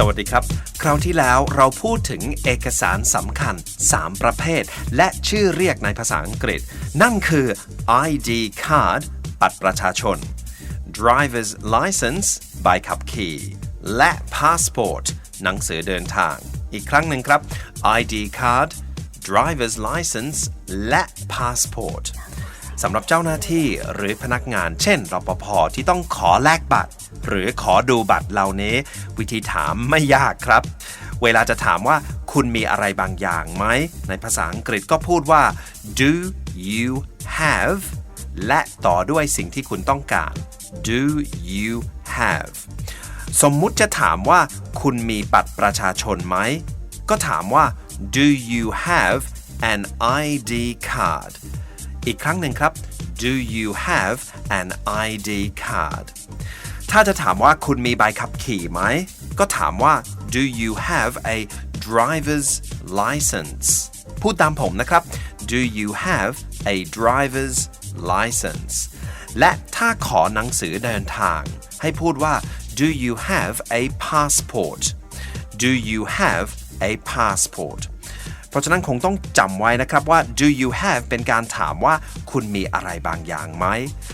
สวัสดีครับ คราวที่แล้วเราพูดถึงเอกสารสำคัญ 3 ประเภท และชื่อเรียกในภาษาอังกฤษ นั่นคือ ID card บัตรประชาชน driver's license ใบขับขี่ และ passport หนังสือเดินทาง อีกครั้งหนึ่งครับ ID card driver's license และ passport สำหรับเจ้าหน้าที่หรือพนักงาน เช่นรปภที่ต้องขอแลกบัตร หรือขอดูบัตรเหล่านี้ วิธีถามไม่ยากครับ เวลาจะถามว่าคุณมีอะไรบางอย่างไหม ในภาษาอังกฤษก็พูดว่า do you have และต่อด้วยสิ่งที่คุณต้องการ do you have สมมุติจะถามว่าคุณมีบัตรประชาชนไหม ก็ถามว่า do you have an ID card อีกครั้งหนึ่งครับ do you have an ID card ถ้าจะถามว่าคุณมีใบขับขี่ไหม ก็ถามว่า do you have a driver's license พูดตามผมนะครับ do you have a driver's license และถ้าขอหนังสือเดินทาง ให้พูดว่า do you have a passport do you have a passport เพราะฉะนั้นคงต้องจำไว้นะครับว่า do you have เป็นการถามว่าคุณมีอะไรบางอย่างไหม